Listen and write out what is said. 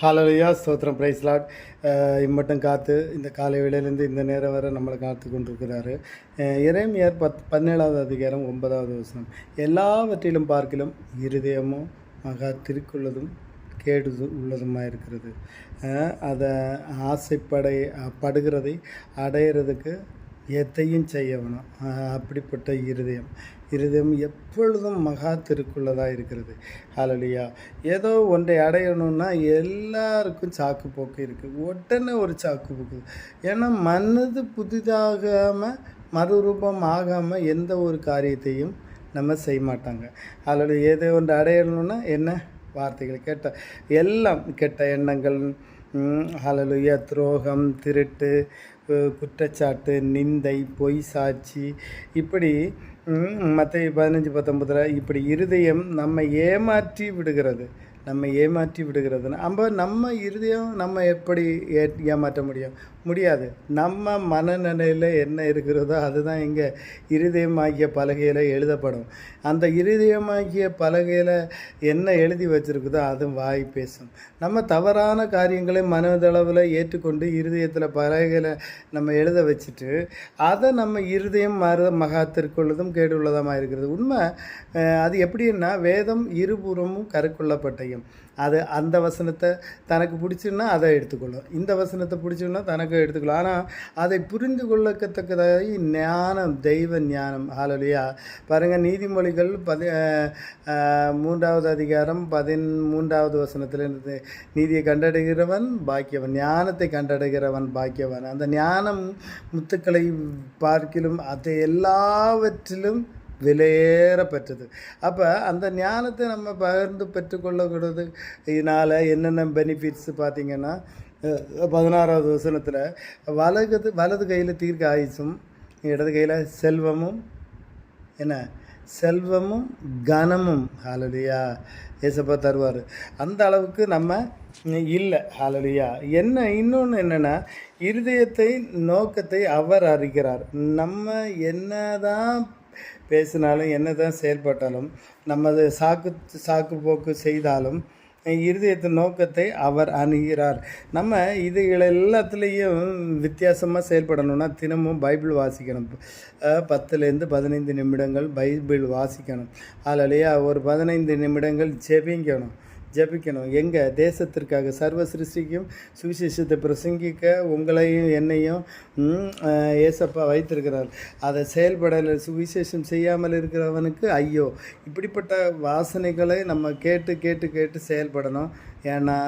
Hallelujah ஸ்தோத்திரம் price lot இம்மட்டும் காத்து இந்த காலை வேளையிலேருந்து இந்த நேரம் வரை நம்மளை காத்து கொண்டிருக்கிறாரு. இறைமையார் பத் பதினேழாவது அதிகாரம் ஒன்பதாவது வசனம். எல்லாவற்றிலும் பார்க்கிலும் இருதயமும் மகா திருக்குள்ளதும் கேடு உள்ளதுமாக இருக்கிறது. அதை ஆசைப்படை படுகிறதை அடையிறதுக்கு எத்தையும் செய்ய வேணும். அப்படிப்பட்ட இருதயம். இருதயம் எப்பொழுதும் மகா திருக்குள்ளதாக இருக்கிறது. அலலியா ஏதோ ஒன்றை அடையணும்னா எல்லாருக்கும் சாக்கு போக்கு இருக்குது உடனே ஒரு சாக்கு போக்கு ஏன்னா மனது புதிதாகாமல் மறுரூபம் ஆகாமல் எந்த ஒரு காரியத்தையும் நம்ம செய்ய மாட்டாங்க. அதில் ஏதோ ஒன்று அடையணும்னா என்ன? வார்த்தைகள் கேட்ட எல்லாம் கெட்ட எண்ணங்கள் ஹலலுயா துரோகம் திருட்டு குற்றச்சாட்டு நிந்தை பொய் சாட்சி இப்படி மற்ற பதினஞ்சு பத்தொன்பதில் இப்படி இருதயம் நம்ம ஏமாற்றி விடுகிறது. நம்ம ஏமாற்றி விடுகிறதுனா அப்போ நம்ம இருதயம் நம்ம எப்படி ஏ ஏமாற்ற முடியும்? முடியாது. நம்ம மனநிலையில் என்ன இருக்கிறதோ அதுதான் இங்கே இருதயமாகிய பலகையில் எழுதப்படும். அந்த இருதயமாகிய பலகையில் என்ன எழுதி வச்சிருக்குதோ அதுவும் வாய் பேசும். நம்ம தவறான காரியங்களை மனதளவில் ஏற்றுக்கொண்டு இருதயத்தில் பலகையில் நம்ம எழுத வச்சுட்டு அதை நம்ம இருதயம் மறு மகாத்திற்குள்ளதும் கேடுள்ளதமாக இருக்கிறது. உண்மை அது எப்படின்னா வேதம் இருபுறமும் கருக்குள்ளப்பட்டையும் அது அந்த வசனத்தை தனக்கு பிடிச்சுன்னா அதை எடுத்துக்கொள்ளும். இந்த வசனத்தை பிடிச்சுன்னா தனக்கு எடுத்துக்கொள்ளும். ஆனால் அதை புரிந்து கொள்ளக்கத்தக்கதாகி ஞானம் தெய்வ ஞானம். ஆலோலியா பாருங்கள் நீதிமொழிகள் பதி மூன்றாவது அதிகாரம் பதின் மூன்றாவது வசனத்திலிருந்து நீதியை கண்டடைகிறவன் பாக்கியவன் ஞானத்தை கண்டடைகிறவன் பாக்கியவன். அந்த ஞானம் முத்துக்களை பார்க்கிலும் அதை எல்லாவற்றிலும் விலையேற பெற்றது அப்போ அந்த ஞானத்தை நம்ம பகிர்ந்து பெற்றுக்கொள்ளக்கூடாது இதனால் என்னென்ன பெனிஃபிட்ஸ் பார்த்தீங்கன்னா பதினாறாவது வசனத்தில் வலது வலது கையில் தீர்க்க ஆயுசும் இடது கையில் செல்வமும் என்ன? செல்வமும் கனமும். ஹாலலியா ஏசப்பா தருவார். அந்த அளவுக்கு நம்ம இல்லை. ஹாலலியா என்ன இன்னொன்று என்னென்னா இருதயத்தை நோக்கத்தை அவர் அறிகிறார். நம்ம என்ன தான் பேசினாலும் என்ன தான் செயல்பட்டாலும் நமது சாக்கு சாக்கு போக்கு செய்தாலும் இருதயத்தின் நோக்கத்தை அவர் அணுகிறார். நம்ம இதுகள் எல்லாத்துலேயும் வித்தியாசமாக செயல்படணும்னா தினமும் பைபிள் வாசிக்கணும். பத்துலேருந்து பதினைந்து நிமிடங்கள் பைபிள் வாசிக்கணும். அதிலேயே ஒரு பதினைந்து நிமிடங்கள் செபிங்கணும் ஜெபிக்கணும். எங்கே? தேசத்திற்காக சர்வ சிருஷ்டிக்கும் சுவிசேஷத்தை பிரசங்கிக்க உங்களையும் என்னையும் ஏசப்பா வைத்திருக்கிறார். அதை செயல்படலை சுவிசேஷம் செய்யாமல் இருக்கிறவனுக்கு ஐயோ இப்படிப்பட்ட வாசனைகளை நம்ம கேட்டு கேட்டு கேட்டு செயல்படணும். ஏன்னா